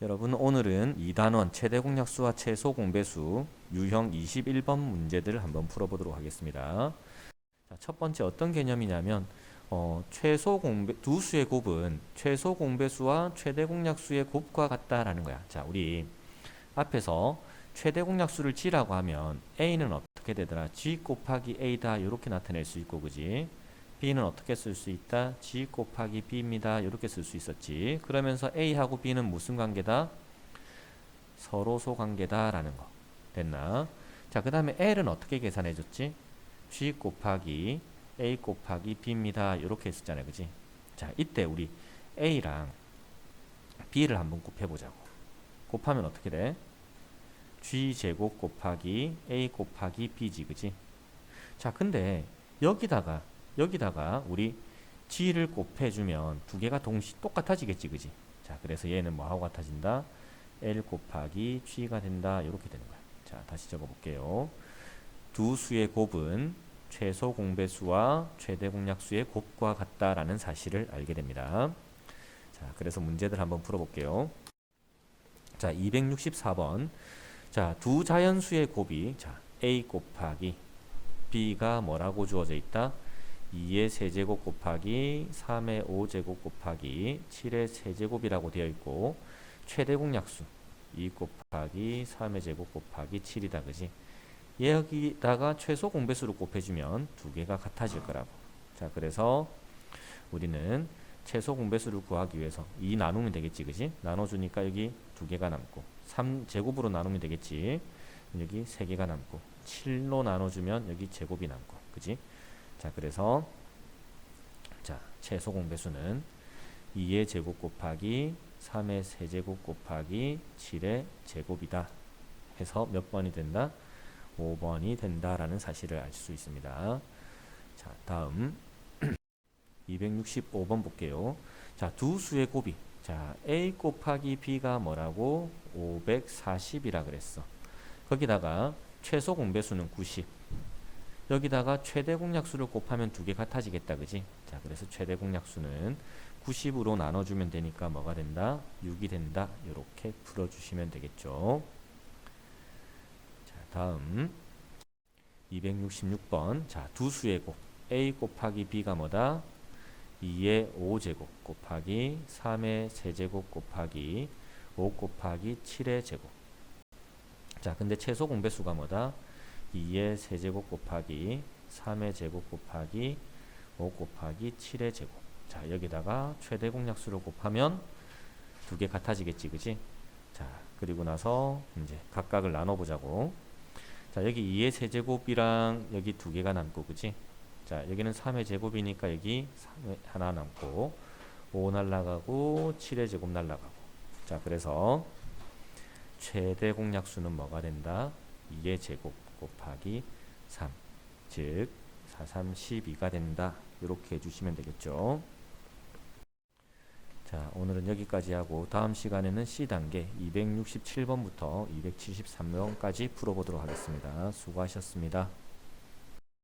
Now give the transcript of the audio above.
여러분 오늘은 2단원 최대 공약수와 최소 공배수 유형 21번 문제들을 한번 풀어보도록 하겠습니다. 자, 첫 번째 어떤 개념이냐면 어, 최소 공배 두 수의 곱은 최소 공배수와 최대 공약수의 곱과 같다라는 거야. 자, 우리 앞에서 최대 공약수를 g라고 하면 a는 어떻게 되더라? g 곱하기 a다 이렇게 나타낼 수 있고 그지? B는 어떻게 쓸 수 있다? g 곱하기 b입니다. 이렇게 쓸 수 있었지. 그러면서 a하고 b는 무슨 관계다? 서로소 관계다라는 거. 됐나? 자, 그 다음에 l은 어떻게 계산해 줬지? g 곱하기 a 곱하기 b입니다. 이렇게 했었잖아요. 그지? 자, 이때 우리 a랑 b를 한번 곱해보자고. 곱하면 어떻게 돼? g 제곱 곱하기 a 곱하기 b지. 그지? 자, 근데 여기다가 여기다가 우리 g를 곱해주면 두 개가 동시 똑같아지겠지, 그지? 자, 그래서 얘는 뭐하고 같아진다? l 곱하기 g가 된다. 이렇게 되는 거야. 자, 다시 적어볼게요. 두 수의 곱은 최소 공배수와 최대 공약수의 곱과 같다라는 사실을 알게 됩니다. 자, 그래서 문제들 한번 풀어볼게요. 자, 264번. 자, 두 자연수의 곱이 자, a 곱하기 b가 뭐라고 주어져 있다? 2의 세제곱 곱하기 3의 5제곱 곱하기 7의 세제곱이라고 되어 있고 최대 공약수 2 곱하기 3의 제곱 곱하기 7이다 그지? 여기다가 최소 공배수를 곱해주면 두 개가 같아질 거라고. 자 그래서 우리는 최소 공배수를 구하기 위해서 2 나누면 되겠지 그지? 나눠주니까 여기 두 개가 남고 3제곱으로 나누면 되겠지. 여기 세 개가 남고 7로 나눠주면 여기 제곱이 남고 그지 자 그래서 자 최소 공배수는 2의 제곱 곱하기 3의 세제곱 곱하기 7의 제곱이다 해서 몇 번이 된다? 5번이 된다라는 사실을 알 수 있습니다. 자 다음 265번 볼게요. 자 두 수의 곱이 자 a 곱하기 b가 뭐라고 540이라 그랬어. 거기다가 최소 공배수는 90 여기다가 최대 공약수를 곱하면 두 개 같아지겠다 그지? 자 그래서 최대 공약수는 90으로 나눠주면 되니까 뭐가 된다? 6이 된다. 이렇게 풀어주시면 되겠죠. 자 다음. 266번. 자두 수의 곱. A 곱하기 b가 뭐다? 2의 5제곱 곱하기 3의 세제곱 곱하기 5 곱하기 7의 제곱. 자 근데 최소 공배수가 뭐다 2의 세제곱 곱하기 3의 제곱 곱하기 5 곱하기 7의 제곱. 자 여기다가 최대 공약수를 곱하면 두 개 같아지겠지 그지? 자 그리고 나서 이제 각각을 나눠보자고. 자 여기 2의 세제곱이랑 여기 두 개가 남고 그지? 자 여기는 3의 제곱이니까 여기 3의 하나 남고 5 날라가고 7의 제곱 날라가고. 자 그래서 최대 공약수는 뭐가 된다? 2의 제곱 곱하기 3, 즉 4, 3, 12가 된다. 이렇게 해주시면 되겠죠. 자, 오늘은 여기까지 하고 다음 시간에는 C단계 267번부터 273번까지 풀어보도록 하겠습니다. 수고하셨습니다.